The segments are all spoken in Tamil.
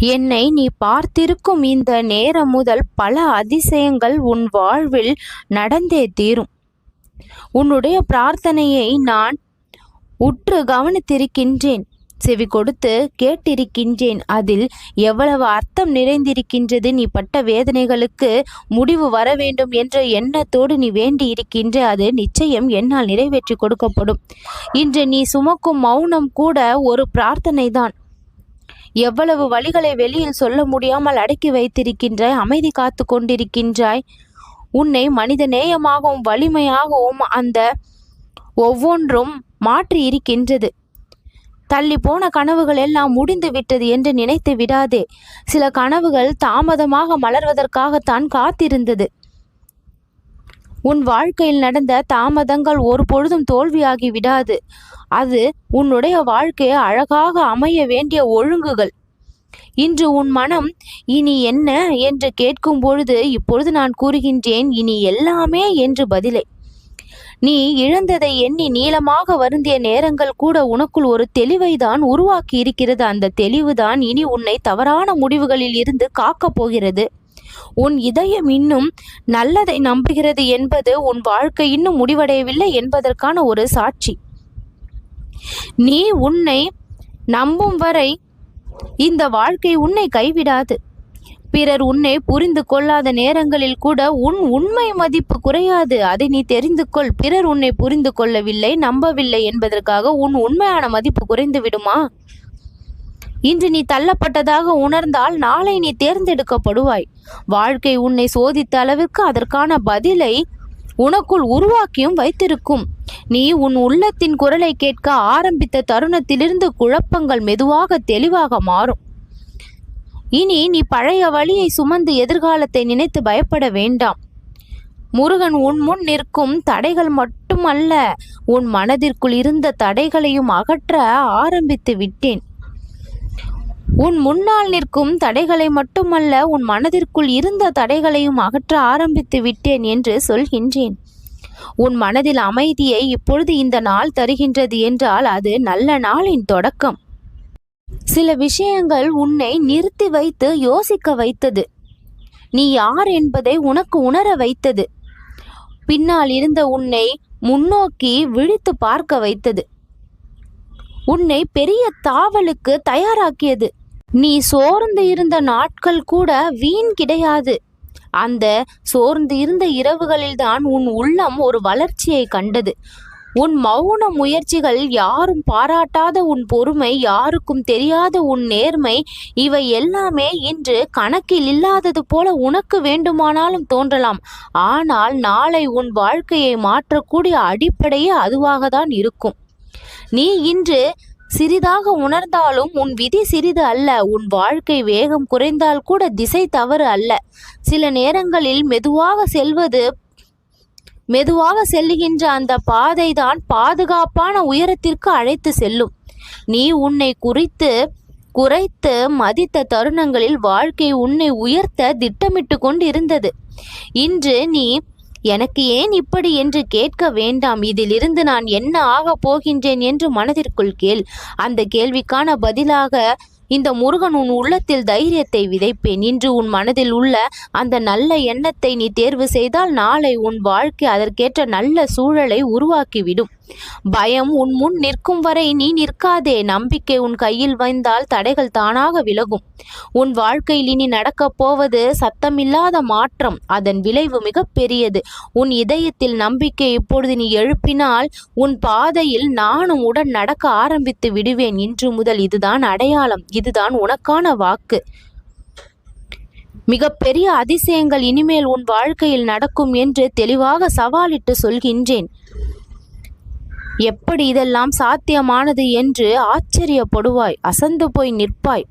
என்னை நீ பார்த்திருக்கும் இந்த நேரம் முதல் பல அதிசயங்கள் உன் வாழ்வில் நடந்தே தீரும். உன்னுடைய பிரார்த்தனையை நான் உற்று கவனித்திருக்கின்றேன். செவி கொடுத்து கேட்டிருக்கின்றேன். அதில் எவ்வளவு அர்த்தம் நிறைந்திருக்கின்றது. நீ பட்ட வேதனைகளுக்கு முடிவு வர வேண்டும் என்ற எண்ணத்தோடு நீ வேண்டி இருக்கின்ற அது நிச்சயம் என்னால் நிறைவேற்றி கொடுக்கப்படும். இன்று நீ சுமக்கும் மௌனம் கூட ஒரு பிரார்த்தனை தான் எவ்வளவு வழிகளை வெளியில் சொல்ல முடியாமல் அடக்கி வைத்திருக்கின்றாய் அமைதி காத்து கொண்டிருக்கின்றாய். உன்னை மனித நேயமாகவும் வலிமையாகவும் அந்த ஒவ்வொன்றும் மாற்றி இருக்கின்றது. தள்ளி போன கனவுகள் எல்லாம் முடிந்து விட்டது என்று நினைத்து விடாதே. சில கனவுகள் தாமதமாக மலர்வதற்காகத்தான் காத்திருந்தது. உன் வாழ்க்கையில் நடந்த தாமதங்கள் ஒரு பொழுதும் தோல்வியாகி விடாது. அது உன்னுடைய வாழ்க்கையை அழகாக அமைய வேண்டிய ஒழுங்குகள். இன்று உன் மனம் இனி என்ன என்று கேட்கும் பொழுது இப்பொழுது நான் கூறுகின்றேன் இனி எல்லாமே என்று பதிலை. நீ இழந்ததை எண்ணி நீளமாக வருந்திய நேரங்கள் கூட உனக்குள் ஒரு தெளிவை தான் உருவாக்கி இருக்கிறது. அந்த தெளிவுதான் இனி உன்னை தவறான முடிவுகளில் இருந்து காக்கப் போகிறது. உன் இதயம் இன்னும் நல்லதை நம்புகிறது என்பது உன் வாழ்க்கை இன்னும் முடிவடையவில்லை என்பதற்கான ஒரு சாட்சி. நீ உன்னை நம்பும் வரை இந்த வாழ்க்கை உன்னை கைவிடாது. பிறர் உன்னை புரிந்து கொள்ளாத நேரங்களில் கூட உன் உண்மை மதிப்பு குறையாது. அதை நீ தெரிந்து கொள். பிறர் உன்னை புரிந்து கொள்ளவில்லை நம்பவில்லை என்பதற்காக உன் உண்மையான மதிப்பு குறைந்து விடுமா? இன்று நீ தள்ளப்பட்டதாக உணர்ந்தால் நாளை நீ தேர்ந்தெடுக்கப்படுவாய். வாழ்க்கை உன்னை சோதித்த அளவிற்கு அதற்கான பதிலை உனக்குள் உருவாக்கியும் வைத்திருக்கும். நீ உன் உள்ளத்தின் குரலை கேட்க ஆரம்பித்த தருணத்திலிருந்து குழப்பங்கள் மெதுவாக தெளிவாக மாறும். இனி நீ பழைய வழியை சுமந்து எதிர்காலத்தை நினைத்து பயப்பட வேண்டாம். முருகன் உன் முன் நிற்கும் தடைகள் மட்டுமல்ல உன் மனதிற்குள் இருந்த தடைகளையும் அகற்ற ஆரம்பித்து விட்டேன். உன் முன்னால் நிற்கும் தடைகளை மட்டுமல்ல உன் மனதிற்குள் இருந்த தடைகளையும் அகற்ற ஆரம்பித்து விட்டேன் என்று சொல்கின்றேன். உன் மனதில் அமைதியை இப்பொழுது இந்த நாள் தருகின்றது என்றால் அது நல்ல நாளின் தொடக்கம். சில விஷயங்கள் உன்னை நிறுத்தி வைத்து யோசிக்க வைத்தது. நீ யார் என்பதை உனக்கு உணர வைத்தது. பின்னால் இருந்த உன்னை முன்னோக்கி விழித்து பார்க்க வைத்தது. உன்னை பெரிய தாவலுக்கு தயாராக்கியது. நீ சோர்ந்து இருந்த நாட்கள் கூட வீண் கிடையாது. அந்த சோர்ந்து இருந்த இரவுகளில்தான் உன் உள்ளம் ஒரு வளர்ச்சியை கண்டது. உன் மௌன முயற்சிகள் யாரும் பாராட்டாத உன் பொறுமை யாருக்கும் தெரியாத உன் நேர்மை இவை எல்லாமே இன்று கணக்கில் இல்லாதது போல உனக்கு வேண்டுமானாலும் தோன்றலாம். ஆனால் நாளை உன் வாழ்க்கையை மாற்றக்கூடிய அடிப்படையே அதுவாக தான் இருக்கும். நீ இன்று சிறிதாக உணர்ந்தாலும் உன் விதி சிறிது அல்ல உன் வாழ்க்கை வேகம் குறைந்தால் கூட திசை தவறு அல்ல. சில நேரங்களில் மெதுவாக செல்வது மெதுவாக செல்லுகின்ற அந்த பாதை தான் பாதுகாப்பான உயரத்திற்கு அழைத்து செல்லும். நீ உன்னை குறித்து குறைத்து மதித்த தருணங்களில் வாழ்க்கை உன்னை உயர்த்த திட்டமிட்டு கொண்டிருந்தது. இன்று நீ எனக்கு ஏன் இப்படி என்று கேட்க வேண்டாம். இதிலிருந்து நான் என்ன ஆகப் போகின்றேன் என்று மனதிற்குள் கேள். அந்த கேள்விக்கான பதிலாக இந்த முருகன் உன் உள்ளத்தில் தைரியத்தை விதைப்பேன். இன்று உன் மனதில் உள்ள அந்த நல்ல எண்ணத்தை நீ தேர்வு செய்தால் நாளை உன் வாழ்க்கை அதற்கேற்ற நல்ல சூழலை உருவாக்கிவிடும். பயம் உன் முன் நிற்கும் வரை நீ நிற்காதே. நம்பிக்கை உன் கையில் வந்தால் தடைகள் தானாக விலகும். உன் வாழ்க்கையில் இனி நடக்கப் போவது சத்தமில்லாத மாற்றம். அதன் விளைவு மிக பெரியது. உன் இதயத்தில் நம்பிக்கை இப்பொழுது நீ எழுப்பினால் உன் பாதையில் நானும் உடன் நடக்க ஆரம்பித்து விடுவேன். இன்று முதல் இதுதான் அடையாளம். இதுதான் உனக்கான வாக்கு. மிகப்பெரிய அதிசயங்கள் இனிமேல் உன் வாழ்க்கையில் நடக்கும் என்று தெளிவாக சவாலிட்டு சொல்கின்றேன். எப்படி இதெல்லாம் சாத்தியமானது என்று ஆச்சரியப்படுவாய் அசந்து போய் நிற்பாய்.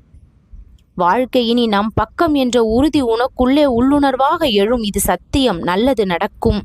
வாழ்க்கை இனி நம் பக்கம் என்ற உறுதி உனக்குள்ளே உள்ளுணர்வாக எழும் இது சத்தியம் நல்லது நடக்கும்.